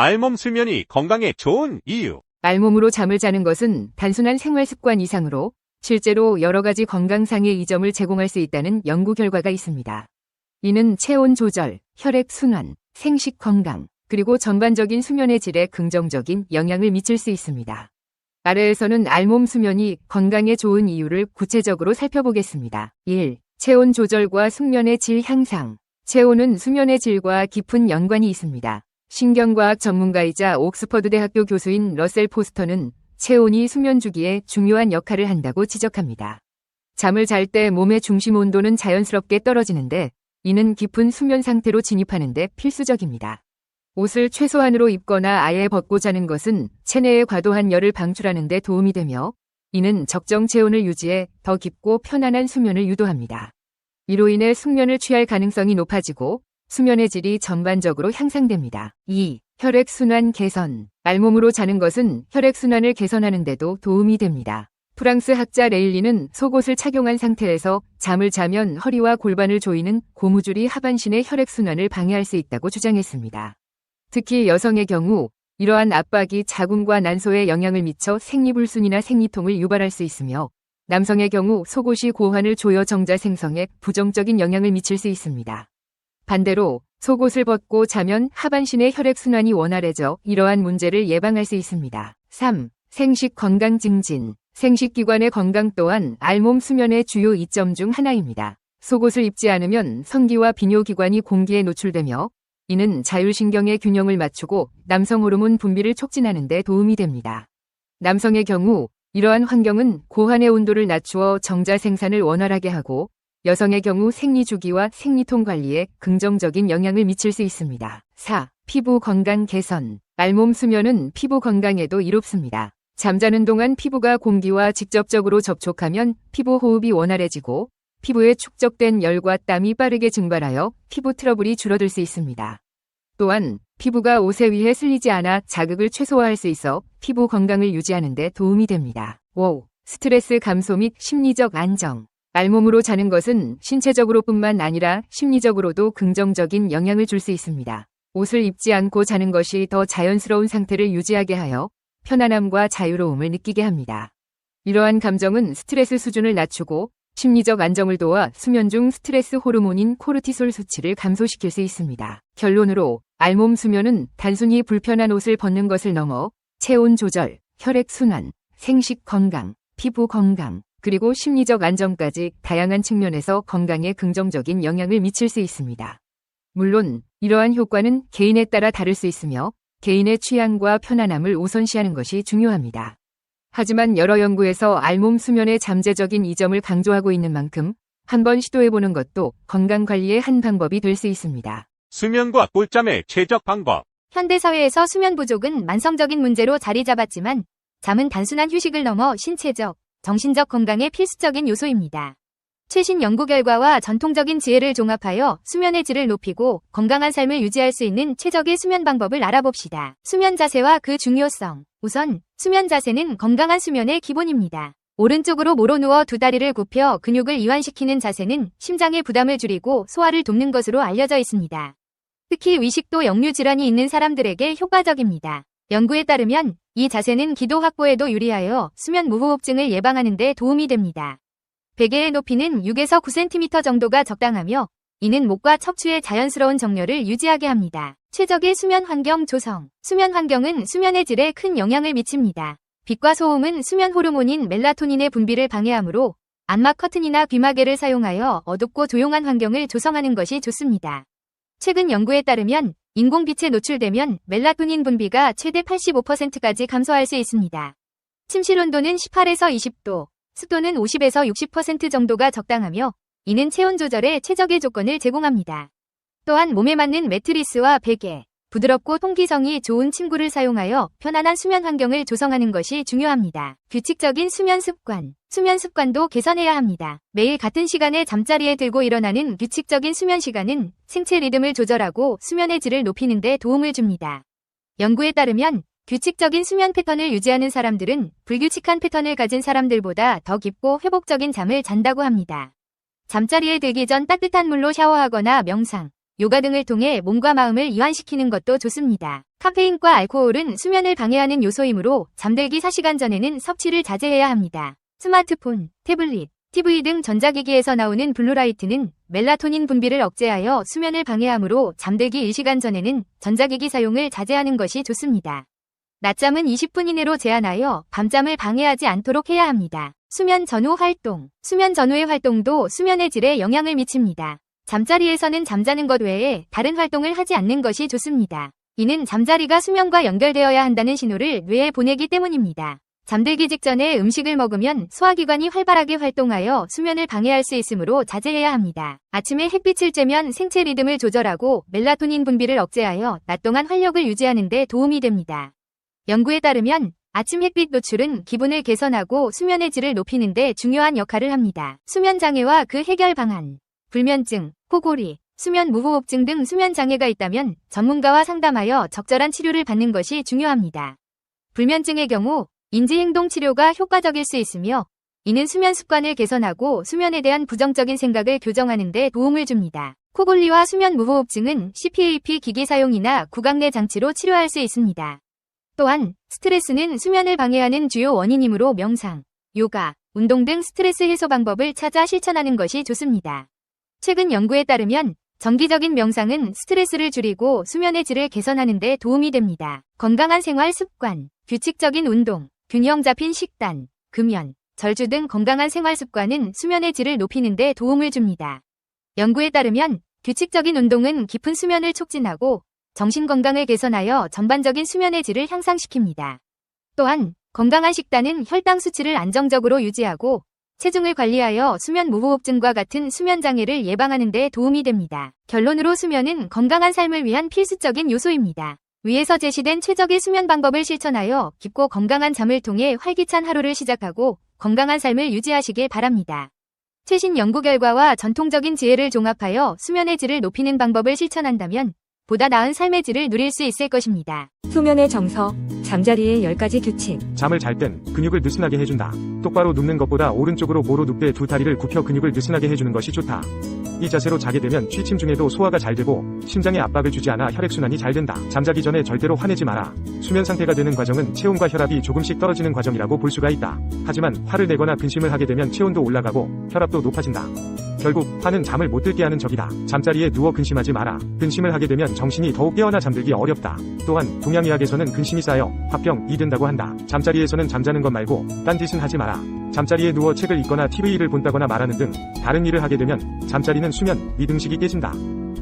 알몸 수면이 건강에 좋은 이유. 알몸으로 잠을 자는 것은 단순한 생활 습관 이상으로 실제로 여러 가지 건강상의 이점을 제공할 수 있다는 연구 결과가 있습니다. 이는 체온 조절, 혈액 순환, 생식 건강, 그리고 전반적인 수면의 질에 긍정적인 영향을 미칠 수 있습니다. 아래에서는 알몸 수면이 건강에 좋은 이유를 구체적으로 살펴보겠습니다. 1. 체온 조절과 숙면의 질 향상. 체온은 수면의 질과 깊은 연관이 있습니다. 신경과학 전문가이자 옥스퍼드 대학교 교수인 러셀 포스터는 체온이 수면 주기에 중요한 역할을 한다고 지적합니다. 잠을 잘 때 몸의 중심 온도는 자연스럽게 떨어지는데 이는 깊은 수면 상태로 진입하는데 필수적입니다. 옷을 최소한으로 입거나 아예 벗고 자는 것은 체내의 과도한 열을 방출하는 데 도움이 되며 이는 적정 체온을 유지해 더 깊고 편안한 수면을 유도합니다. 이로 인해 숙면을 취할 가능성이 높아지고 수면의 질이 전반적으로 향상됩니다. 2. 혈액순환 개선. 알몸으로 자는 것은 혈액순환을 개선하는 데도 도움이 됩니다. 프랑스 학자 레일리는 속옷을 착용한 상태에서 잠을 자면 허리와 골반을 조이는 고무줄이 하반신의 혈액순환을 방해할 수 있다고 주장했습니다. 특히 여성의 경우 이러한 압박이 자궁과 난소에 영향을 미쳐 생리불순이나 생리통을 유발할 수 있으며 남성의 경우 속옷이 고환을 조여 정자 생성에 부정적인 영향을 미칠 수 있습니다. 반대로 속옷을 벗고 자면 하반신의 혈액순환이 원활해져 이러한 문제를 예방할 수 있습니다. 3. 생식 건강 증진. 생식기관의 건강 또한 알몸 수면의 주요 이점 중 하나입니다. 속옷을 입지 않으면 성기와 비뇨기관이 공기에 노출되며 이는 자율신경의 균형을 맞추고 남성 호르몬 분비를 촉진하는 데 도움이 됩니다. 남성의 경우 이러한 환경은 고환의 온도를 낮추어 정자 생산을 원활하게 하고 여성의 경우 생리 주기와 생리통 관리에 긍정적인 영향을 미칠 수 있습니다. 4. 피부 건강 개선. 알몸 수면은 피부 건강에도 이롭습니다. 잠자는 동안 피부가 공기와 직접적으로 접촉하면 피부 호흡이 원활해지고 피부에 축적된 열과 땀이 빠르게 증발하여 피부 트러블이 줄어들 수 있습니다. 또한 피부가 옷에 위해 슬리지 않아 자극을 최소화할 수 있어 피부 건강을 유지하는 데 도움이 됩니다. 5. 스트레스 감소 및 심리적 안정. 알몸으로 자는 것은 신체적으로뿐만 아니라 심리적으로도 긍정적인 영향을 줄 수 있습니다. 옷을 입지 않고 자는 것이 더 자연스러운 상태를 유지하게 하여 편안함과 자유로움을 느끼게 합니다. 이러한 감정은 스트레스 수준을 낮추고 심리적 안정을 도와 수면 중 스트레스 호르몬인 코르티솔 수치를 감소시킬 수 있습니다. 결론으로 알몸 수면은 단순히 불편한 옷을 벗는 것을 넘어 체온 조절, 혈액 순환, 생식 건강, 피부 건강, 그리고 심리적 안정까지 다양한 측면에서 건강에 긍정적인 영향을 미칠 수 있습니다. 물론 이러한 효과는 개인에 따라 다를 수 있으며 개인의 취향과 편안함을 우선시하는 것이 중요합니다. 하지만 여러 연구에서 알몸 수면의 잠재적인 이점을 강조하고 있는 만큼 한번 시도해보는 것도 건강관리의 한 방법이 될 수 있습니다. 수면과 꿀잠의 최적 방법. 현대사회에서 수면 부족은 만성적인 문제로 자리 잡았지만 잠은 단순한 휴식을 넘어 신체적, 정신적 건강의 필수적인 요소입니다. 최신 연구 결과와 전통적인 지혜를 종합하여 수면의 질을 높이고 건강한 삶을 유지할 수 있는 최적의 수면 방법을 알아봅시다. 수면 자세와 그 중요성. 우선 수면 자세는 건강한 수면의 기본입니다. 오른쪽으로 모로 누워 두 다리를 굽혀 근육을 이완시키는 자세는 심장의 부담을 줄이고 소화를 돕는 것으로 알려져 있습니다. 특히 위식도 역류 질환이 있는 사람들에게 효과적입니다. 연구에 따르면 이 자세는 기도 확보에도 유리하여 수면 무호흡증을 예방하는 데 도움이 됩니다. 베개의 높이는 6에서 9cm 정도가 적당하며 이는 목과 척추의 자연스러운 정렬을 유지하게 합니다. 최적의 수면 환경 조성. 수면 환경은 수면의 질에 큰 영향을 미칩니다. 빛과 소음은 수면 호르몬인 멜라토닌의 분비를 방해하므로 안막 커튼이나 귀마개를 사용하여 어둡고 조용한 환경을 조성하는 것이 좋습니다. 최근 연구에 따르면 인공빛에 노출되면 멜라토닌 분비가 최대 85%까지 감소할 수 있습니다. 침실 온도는 18에서 20도, 습도는 50에서 60% 정도가 적당하며 이는 체온 조절에 최적의 조건을 제공합니다. 또한 몸에 맞는 매트리스와 베개, 부드럽고 통기성이 좋은 침구를 사용하여 편안한 수면 환경을 조성하는 것이 중요합니다. 규칙적인 수면 습관. 수면 습관도 개선해야 합니다. 매일 같은 시간에 잠자리에 들고 일어나는 규칙적인 수면 시간은 생체 리듬을 조절하고 수면의 질을 높이는 데 도움을 줍니다. 연구에 따르면 규칙적인 수면 패턴을 유지하는 사람들은 불규칙한 패턴을 가진 사람들보다 더 깊고 회복적인 잠을 잔다고 합니다. 잠자리에 들기 전 따뜻한 물로 샤워하거나 명상, 요가 등을 통해 몸과 마음을 이완시키는 것도 좋습니다. 카페인과 알코올은 수면을 방해하는 요소이므로 잠들기 4시간 전에는 섭취를 자제해야 합니다. 스마트폰, 태블릿, TV 등 전자기기에서 나오는 블루라이트는 멜라토닌 분비를 억제하여 수면을 방해하므로 잠들기 1시간 전에는 전자기기 사용을 자제하는 것이 좋습니다. 낮잠은 20분 이내로 제한하여 밤잠을 방해하지 않도록 해야 합니다. 수면 전후 활동. 수면 전후의 활동도 수면의 질에 영향을 미칩니다. 잠자리에서는 잠자는 것 외에 다른 활동을 하지 않는 것이 좋습니다. 이는 잠자리가 수면과 연결되어야 한다는 신호를 뇌에 보내기 때문입니다. 잠들기 직전에 음식을 먹으면 소화기관이 활발하게 활동하여 수면을 방해할 수 있으므로 자제해야 합니다. 아침에 햇빛을 쬐면 생체 리듬을 조절하고 멜라토닌 분비를 억제하여 낮 동안 활력을 유지하는 데 도움이 됩니다. 연구에 따르면 아침 햇빛 노출은 기분을 개선하고 수면의 질을 높이는 데 중요한 역할을 합니다. 수면 장애와 그 해결 방안. 불면증, 코골이, 수면 무호흡증 등 수면 장애가 있다면 전문가와 상담하여 적절한 치료를 받는 것이 중요합니다. 불면증의 경우 인지행동 치료가 효과적일 수 있으며 이는 수면 습관을 개선하고 수면에 대한 부정적인 생각을 교정하는 데 도움을 줍니다. 코골리와 수면 무호흡증은 CPAP 기기 사용이나 구강 내 장치로 치료할 수 있습니다. 또한 스트레스는 수면을 방해하는 주요 원인이므로 명상, 요가, 운동 등 스트레스 해소 방법을 찾아 실천하는 것이 좋습니다. 최근 연구에 따르면 정기적인 명상은 스트레스를 줄이고 수면의 질을 개선하는 데 도움이 됩니다. 건강한 생활 습관, 규칙적인 운동, 균형 잡힌 식단, 금연, 절주 등 건강한 생활 습관은 수면의 질을 높이는 데 도움을 줍니다. 연구에 따르면 규칙적인 운동은 깊은 수면을 촉진하고 정신 건강을 개선하여 전반적인 수면의 질을 향상시킵니다. 또한 건강한 식단은 혈당 수치를 안정적으로 유지하고 체중을 관리하여 수면 무호흡증과 같은 수면 장애를 예방하는 데 도움이 됩니다. 결론으로 수면은 건강한 삶을 위한 필수적인 요소입니다. 위에서 제시된 최적의 수면 방법을 실천하여 깊고 건강한 잠을 통해 활기찬 하루를 시작하고 건강한 삶을 유지하시길 바랍니다. 최신 연구 결과와 전통적인 지혜를 종합하여 수면의 질을 높이는 방법을 실천한다면 보다 나은 삶의 질을 누릴 수 있을 것입니다. 수면의 정석, 잠자리의 10가지 규칙. 잠을 잘 땐 근육을 느슨하게 해준다. 똑바로 눕는 것보다 오른쪽으로 모로 눕되 두 다리를 굽혀 근육을 느슨하게 해주는 것이 좋다. 이 자세로 자게 되면 취침 중에도 소화가 잘 되고 심장에 압박을 주지 않아 혈액순환이 잘 된다. 잠자기 전에 절대로 화내지 마라. 수면 상태가 되는 과정은 체온과 혈압이 조금씩 떨어지는 과정이라고 볼 수가 있다. 하지만 화를 내거나 근심을 하게 되면 체온도 올라가고 혈압도 높아진다. 결국 화는 잠을 못 들게 하는 적이다. 잠자리에 누워 근심하지 마라. 근심을 하게 되면 정신이 더욱 깨어나 잠들기 어렵다. 또한 동양의학에서는 근심이 쌓여 화병이 된다고 한다. 잠자리에서는 잠자는 것 말고 딴 짓은 하지 마라. 잠자리에 누워 책을 읽거나 TV를 본다거나 말하는 등 다른 일을 하게 되면 잠자리는 수면, 미등식이 깨진다.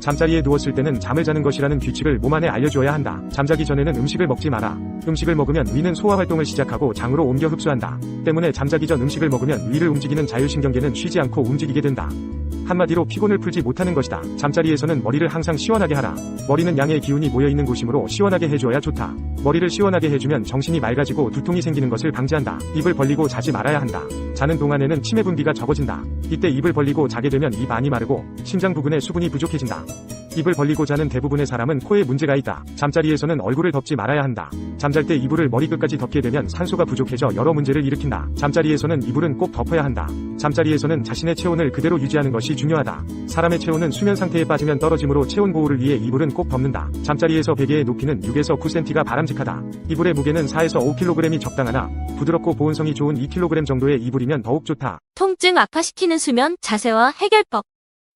잠자리에 누웠을 때는 잠을 자는 것이라는 규칙을 몸 안에 알려주어야 한다. 잠자기 전에는 음식을 먹지 마라. 음식을 먹으면 위는 소화 활동을 시작하고 장으로 옮겨 흡수한다. 때문에 잠자기 전 음식을 먹으면 위를 움직이는 자율신경계는 쉬지 않고 움직이게 된다. 한마디로 피곤을 풀지 못하는 것이다. 잠자리에서는 머리를 항상 시원하게 하라. 머리는 양의 기운이 모여있는 곳이므로 시원하게 해주어야 좋다. 머리를 시원하게 해주면 정신이 맑아지고 두통이 생기는 것을 방지한다. 입을 벌리고 자지 말아야 한다. 자는 동안에는 치매 분비가 적어진다. 이때 입을 벌리고 자게 되면 입 안이 마르고 심장 부근에 수분이 부족해진다. 입을 벌리고 자는 대부분의 사람은 코에 문제가 있다. 잠자리에서는 얼굴을 덮지 말아야 한다. 잠잘 때 이불을 머리끝까지 덮게 되면 산소가 부족해져 여러 문제를 일으킨다. 잠자리에서는 이불은 꼭 덮어야 한다. 잠자리에서는 자신의 체온을 그대로 유지하는 것이 중요하다. 사람의 체온은 수면 상태에 빠지면 떨어지므로 체온 보호를 위해 이불은 꼭 덮는다. 잠자리에서 베개의 높이는 6에서 9cm가 바람직하다. 이불의 무게는 4에서 5kg이 적당하나 부드럽고 보온성이 좋은 2kg 정도의 이불이면 더욱 좋다. 통증 악화시키는 수면 자세와 해결법.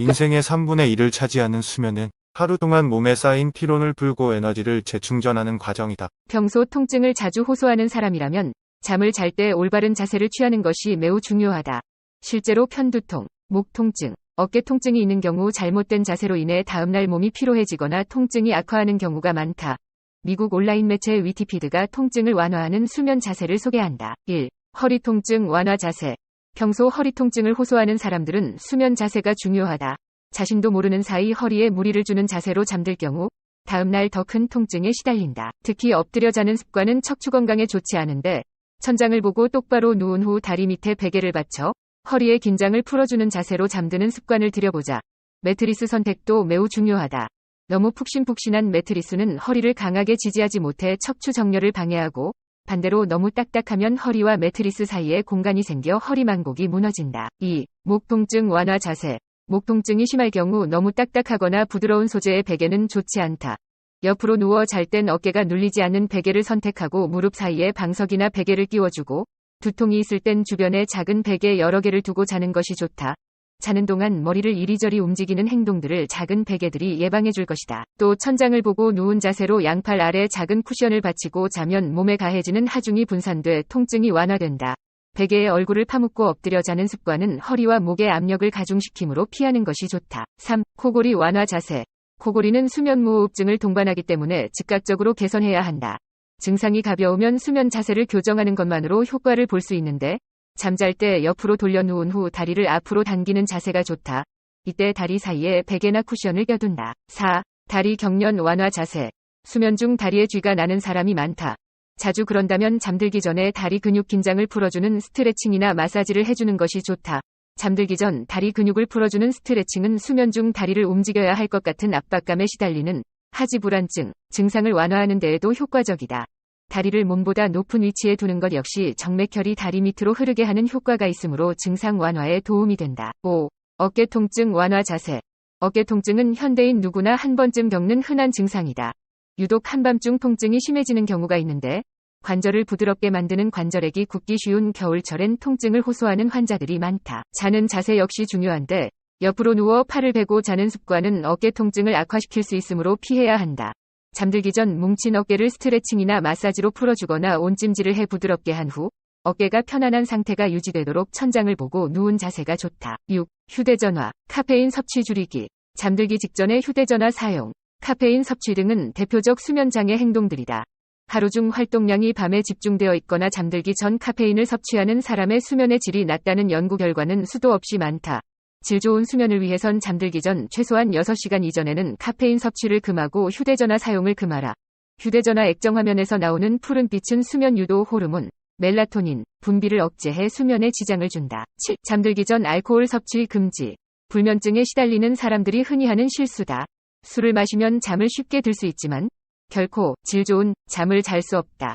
인생의 3분의 1을 차지하는 수면은 하루 동안 몸에 쌓인 피로를 풀고 에너지를 재충전하는 과정이다. 평소 통증을 자주 호소하는 사람이라면 잠을 잘 때 올바른 자세를 취하는 것이 매우 중요하다. 실제로 편두통, 목 통증, 어깨 통증이 있는 경우 잘못된 자세로 인해 다음날 몸이 피로해지거나 통증이 악화하는 경우가 많다. 미국 온라인 매체 위티피드가 통증을 완화하는 수면 자세를 소개한다. 1. 허리 통증 완화 자세. 평소 허리 통증을 호소하는 사람들은 수면 자세가 중요하다. 자신도 모르는 사이 허리에 무리를 주는 자세로 잠들 경우 다음날 더 큰 통증에 시달린다. 특히 엎드려 자는 습관은 척추 건강에 좋지 않은데 천장을 보고 똑바로 누운 후 다리 밑에 베개를 받쳐 허리의 긴장을 풀어주는 자세로 잠드는 습관을 들여보자. 매트리스 선택도 매우 중요하다. 너무 푹신푹신한 매트리스는 허리를 강하게 지지하지 못해 척추 정렬을 방해하고 반대로 너무 딱딱하면 허리와 매트리스 사이에 공간이 생겨 허리 만곡이 무너진다. 2. 목 통증 완화 자세. 목 통증이 심할 경우 너무 딱딱하거나 부드러운 소재의 베개는 좋지 않다. 옆으로 누워 잘 땐 어깨가 눌리지 않는 베개를 선택하고 무릎 사이에 방석이나 베개를 끼워주고 두통이 있을 땐 주변에 작은 베개 여러 개를 두고 자는 것이 좋다. 자는 동안 머리를 이리저리 움직이는 행동들을 작은 베개들이 예방해 줄 것이다. 또 천장을 보고 누운 자세로 양팔 아래 작은 쿠션을 받치고 자면 몸에 가해지는 하중이 분산돼 통증이 완화된다. 베개에 얼굴을 파묻고 엎드려 자는 습관은 허리와 목의 압력을 가중시키므로 피하는 것이 좋다. 3. 코골이 완화 자세. 코골이는 수면 무호흡증을 동반하기 때문에 즉각적으로 개선해야 한다. 증상이 가벼우면 수면 자세를 교정하는 것만으로 효과를 볼 수 있는데 잠잘 때 옆으로 돌려 누운 후 다리를 앞으로 당기는 자세가 좋다. 이때 다리 사이에 베개나 쿠션을 껴둔다. 4. 다리 경련 완화 자세. 수면 중 다리에 쥐가 나는 사람이 많다. 자주 그런다면 잠들기 전에 다리 근육 긴장을 풀어주는 스트레칭이나 마사지를 해주는 것이 좋다. 잠들기 전 다리 근육을 풀어주는 스트레칭은 수면 중 다리를 움직여야 할 것 같은 압박감에 시달리는 하지 불안증, 증상을 완화하는 데에도 효과적이다. 다리를 몸보다 높은 위치에 두는 것 역시 정맥혈이 다리 밑으로 흐르게 하는 효과가 있으므로 증상 완화에 도움이 된다. 5. 어깨 통증 완화 자세. 어깨 통증은 현대인 누구나 한 번쯤 겪는 흔한 증상이다. 유독 한밤중 통증이 심해지는 경우가 있는데 관절을 부드럽게 만드는 관절액이 굳기 쉬운 겨울철엔 통증을 호소하는 환자들이 많다. 자는 자세 역시 중요한데 옆으로 누워 팔을 베고 자는 습관은 어깨 통증을 악화시킬 수 있으므로 피해야 한다. 잠들기 전 뭉친 어깨를 스트레칭이나 마사지로 풀어주거나 온찜질을 해 부드럽게 한 후 어깨가 편안한 상태가 유지되도록 천장을 보고 누운 자세가 좋다. 6. 휴대전화, 카페인 섭취 줄이기. 잠들기 직전에 휴대전화 사용, 카페인 섭취 등은 대표적 수면장애 행동들이다. 하루 중 활동량이 밤에 집중되어 있거나 잠들기 전 카페인을 섭취하는 사람의 수면의 질이 낮다는 연구 결과는 수도 없이 많다. 질 좋은 수면을 위해선 잠들기 전 최소한 6시간 이전에는 카페인 섭취를 금하고 휴대전화 사용을 금하라. 휴대전화 액정 화면에서 나오는 푸른빛은 수면 유도 호르몬, 멜라토닌, 분비를 억제해 수면에 지장을 준다. 7. 잠들기 전 알코올 섭취 금지. 불면증에 시달리는 사람들이 흔히 하는 실수다. 술을 마시면 잠을 쉽게 들 수 있지만 결코 질 좋은 잠을 잘 수 없다.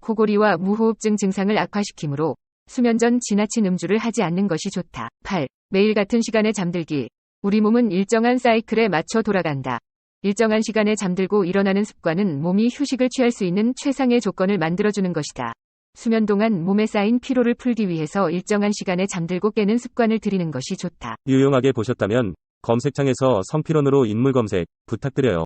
코골이와 무호흡증 증상을 악화시키므로 수면 전 지나친 음주를 하지 않는 것이 좋다. 8. 매일 같은 시간에 잠들기. 우리 몸은 일정한 사이클에 맞춰 돌아간다. 일정한 시간에 잠들고 일어나는 습관은 몸이 휴식을 취할 수 있는 최상의 조건을 만들어주는 것이다. 수면 동안 몸에 쌓인 피로를 풀기 위해서 일정한 시간에 잠들고 깨는 습관을 들이는 것이 좋다. 유용하게 보셨다면 검색창에서 성필원으로 인물 검색 부탁드려요.